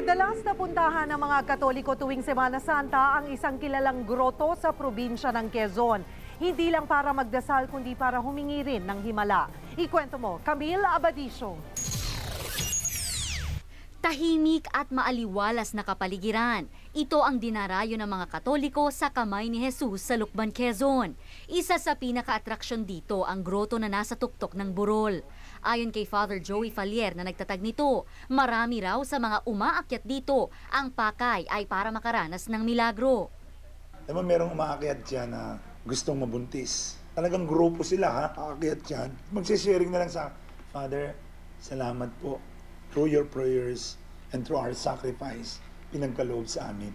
Napuntahan ng mga Katoliko tuwing Semana Santa ang isang kilalang groto sa probinsya ng Quezon. Hindi lang para magdasal kundi para humingi rin ng himala. Ikwento mo, Camille Abadisio. Tahimik at maaliwalas na kapaligiran. Ito ang dinarayo ng mga Katoliko sa kamay ni Jesus sa Lukban, Quezon. Isa sa pinaka-atraksyon dito ang groto na nasa tuktok ng burol. Ayon kay Father Joey Falier na nagtatag nito, marami raw sa mga umaakyat dito ang pakay ay para makaranas ng milagro. Diba merong umaakyat dyan na gustong mabuntis. Talagang grupo sila ha, aakyat dyan. Magsisharing na lang sa, Father, salamat po. Through your prayers and through our sacrifice, pinagkaloob sa amin.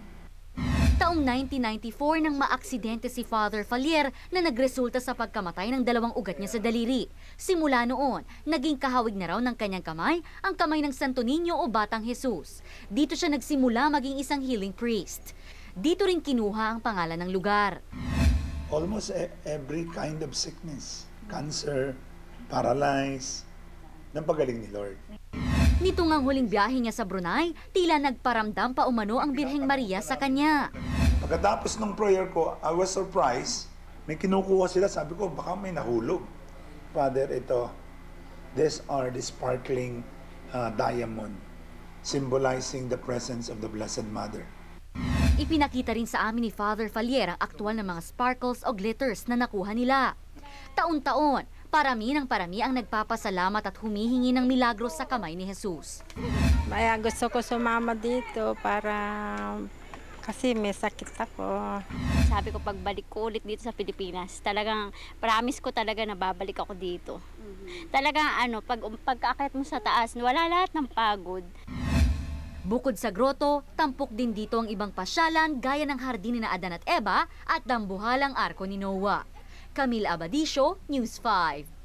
Taong 1994 nang maaksidente si Father Falier na nagresulta sa pagkamatay ng dalawang ugat niya sa daliri. Simula noon, naging kahawig na raw ng kanyang kamay ang kamay ng Santo Niño o Batang Jesus. Dito siya nagsimula maging isang healing priest. Dito rin kinuha ang pangalan ng lugar. Almost e- every kind of sickness, cancer, paralyzed, napagaling ni Lord. Nito ngang huling biyahe niya sa Brunei, tila nagparamdam pa umano ang Birheng Maria sa kanya. Pagkatapos ng prayer ko, I was surprised. May kinukuha sila. Sabi ko, baka may nahulog. Father, ito, these are the sparkling uh, diamond symbolizing the presence of the Blessed Mother. Ipinakita rin sa amin ni Father Falier ang aktwal na mga sparkles o glitters na nakuha nila. Taon-taon, parami ng parami ang nagpapasalamat at humihingi ng milagro sa kamay ni Jesus. Kaya gusto ko sumama dito para kasi may sakit ako. Sabi ko pagbalik ko ulit dito sa Pilipinas, talagang promise ko talaga na babalik ako dito. Talagang ano, pag pagkakit mo sa taas, wala lahat ng pagod. Bukod sa groto, tampok din dito ang ibang pasyalan gaya ng hardin ni na Adan at Eva at dambuhalang arko ni Noah. Camille Abadisio, News 5.